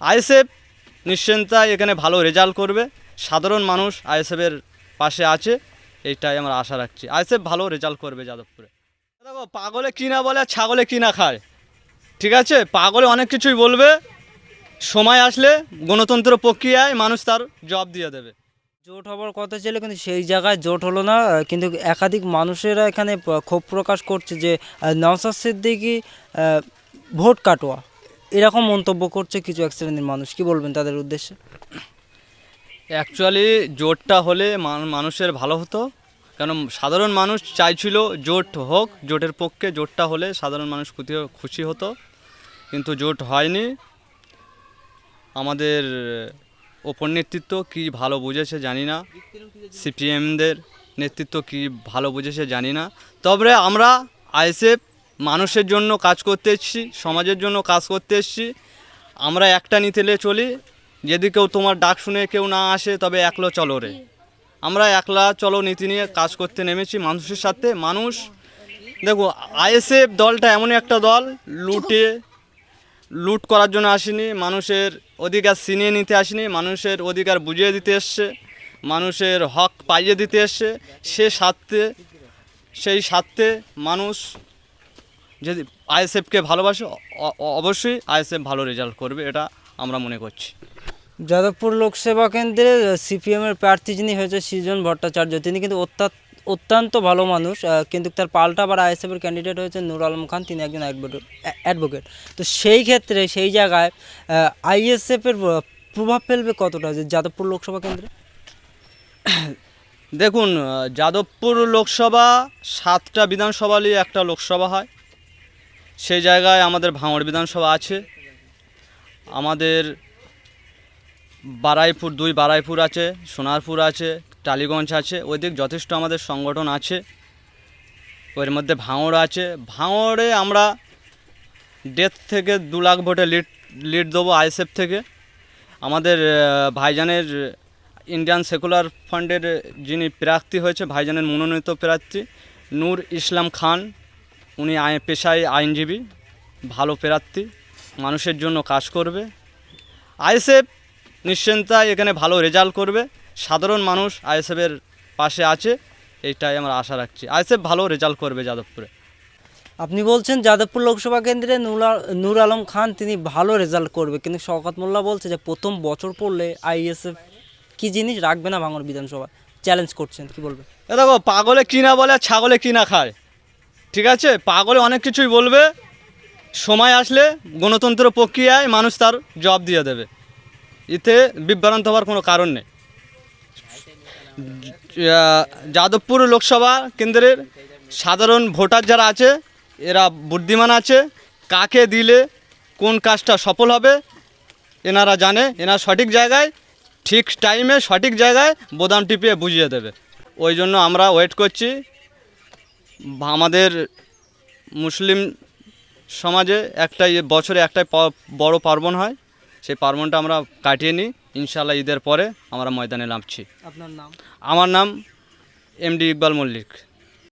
ISF নিশ্চিন্তায় এখানে ভালো result করবে। সাধারণ মানুষ আইএসএফের পাশে আছে এইটাই আমরা আশা রাখছি। আইএসএফ ভালো রেজাল্ট করবে যাদবপুরে। দেখো পাগলে কি না বলে ছাগলে কি না খায়। ঠিক আছে? পাগলে অনেক কিছুই বলবে। সময় আসলে গণতন্ত্র প্রক্রিয়ায় মানুষ তার জব দিয়ে দেবে। জোট হবার কথা ছিল কিন্তু সেই জায়গায় জোট হলো না। কিন্তু একাধিক মানুষেরা এখানে ক্ষোভ প্রকাশ করছে যে আহ, নওশাদ সিদ্দিকি ভোট কাটোয়া। এরকম মন্তব্য করছে কিছু এক শ্রেণির মানুষ। কি বলবেন তাদের উদ্দেশ্যে? অ্যাকচুয়ালি জোটটা হলে মানুষের ভালো হতো। কারণ সাধারণ মানুষ চাইছিল জোট হোক, জোটের পক্ষে জোটটা হলে সাধারণ মানুষ খুশি খুশি হতো। কিন্তু জোট হয়নি। আমাদের ওপর নেতৃত্ব কি ভালো বুঝেছে জানি না। সিপিএমদের নেতৃত্ব কি ভালো বুঝেছে জানি না। তবে আমরা আইএসএফ মানুষের জন্য কাজ করতে এসেছি, সমাজের জন্য কাজ করতে এসেছি। আমরা একটা নিতেলে চলি, যদি কেউ তোমার ডাক শুনে কেউ না আসে, তবে একলো চলো রে। আমরা একলা চলো নীতি নিয়ে কাজ করতে নেমেছি মানুষের সাথে। মানুষ, দেখো, আইএসএফ দলটা এমনই একটা দল, লুটে, লুট করার জন্য আসেনি। মানুষের অধিকার ছিনিয়ে নিতে আসেনি, মানুষের অধিকার বুঝিয়ে দিতে এসছে, মানুষের হক পাইয়ে দিতে এসছে। সে স্বার্থে, সেই স্বার্থে মানুষ যদি আইএসএফকে ভালোবাসে অবশ্যই আইএসএফ ভালো রেজাল্ট করবে এটা আমরা মনে করছি। যাদবপুর লোকসভা কেন্দ্রে সিপিএমের প্রার্থী যিনি হয়েছে সৃজন ভট্টাচার্য তিনি কিন্তু অত্যা- অত্যন্ত ভালো মানুষ কিন্তু তার পাল্টা আবার আইএসএফের ক্যান্ডিডেট হয়েছে নুর আলম খান তিনি একজন অ্যাডভোকেট তো সেই ক্ষেত্রে সেই জায়গায় আইএসএফের প্রভাব ফেলবে কতটা যে যাদবপুর লোকসভা কেন্দ্রে? দেখুন যাদবপুর লোকসভা সাতটা বিধানসভা নিয়ে একটা লোকসভা হয়। সেই জায়গায় আমাদের ভাঙড় বিধানসভা আছে। আমাদের বারাইপুর, দুই বারাইপুর আছে, সোনারপুর আছে, টালিগঞ্জ আছে, ওইদিক যথেষ্ট আমাদের সংগঠন আছে। ওর মধ্যে ভাঙড় আছে। ভাঙড়ে আমরা ডেথ থেকে দু লাখ ভোটে লিড লিড দেবো আইএসএফ থেকে। আমাদের ভাইজানের ইন্ডিয়ান সেকুলার ফান্ডের যিনি প্রার্থী হয়েছে, ভাইজানের মনোনীত প্রার্থী, নূর ইসলাম খান। উনি পেশায় আইনজীবী ভালো প্রার্থী মানুষের জন্য কাজ করবে। আইএসএফ নিশ্চিন্তায় এখানে ভালো রেজাল্ট করবে। সাধারণ মানুষ আইএসএফের পাশে আছে এইটাই আমরা আশা রাখছি। আইএসএফ ভালো রেজাল্ট করবে যাদবপুরে। আপনি বলছেন যাদবপুর লোকসভা কেন্দ্রে নূর আলম খান তিনি ভালো রেজাল্ট করবে। কিন্তু শওকত মোল্লা বলছে যে প্রথম বছর পড়লে আইএসএফ কি জিনিস রাখবে না ভাঙড় বিধানসভা? চ্যালেঞ্জ করছেন কি বলবেন? এ দেখো পাগলে কি না বলে আর ছাগলে কি না খায়। ঠিক আছে? পাগলে অনেক কিছুই বলবে। সময় আসলে গণতন্ত্র প্রক্রিয়ায় মানুষ তার জবাব দিয়ে দেবে। এতে বিভ্রান্ত হওয়ার কোনো কারণ নেই। যাদবপুর লোকসভা কেন্দ্রের সাধারণ ভোটার যারা আছে, এরা বুদ্ধিমান আছে। কাকে দিলে কোন কাজটা সফল হবে, এনারা জানে। এনারা সঠিক জায়গায়, ঠিক টাইমে সঠিক জায়গায় বোদাম টিপিয়ে বুঝিয়ে দেবে। ওই জন্য আমরা ওয়েট করছি। আমাদের মুসলিম সমাজে একটাই বছরে একটাই বড় পার্বণ হয়। সেই পার্বণটা আমরা কাটিয়ে নিই। ইনশাল্লাহ ঈদের পরে আমরা ময়দানে নামছি। আপনার নাম? আমার নাম এমডি ইকবাল মল্লিক।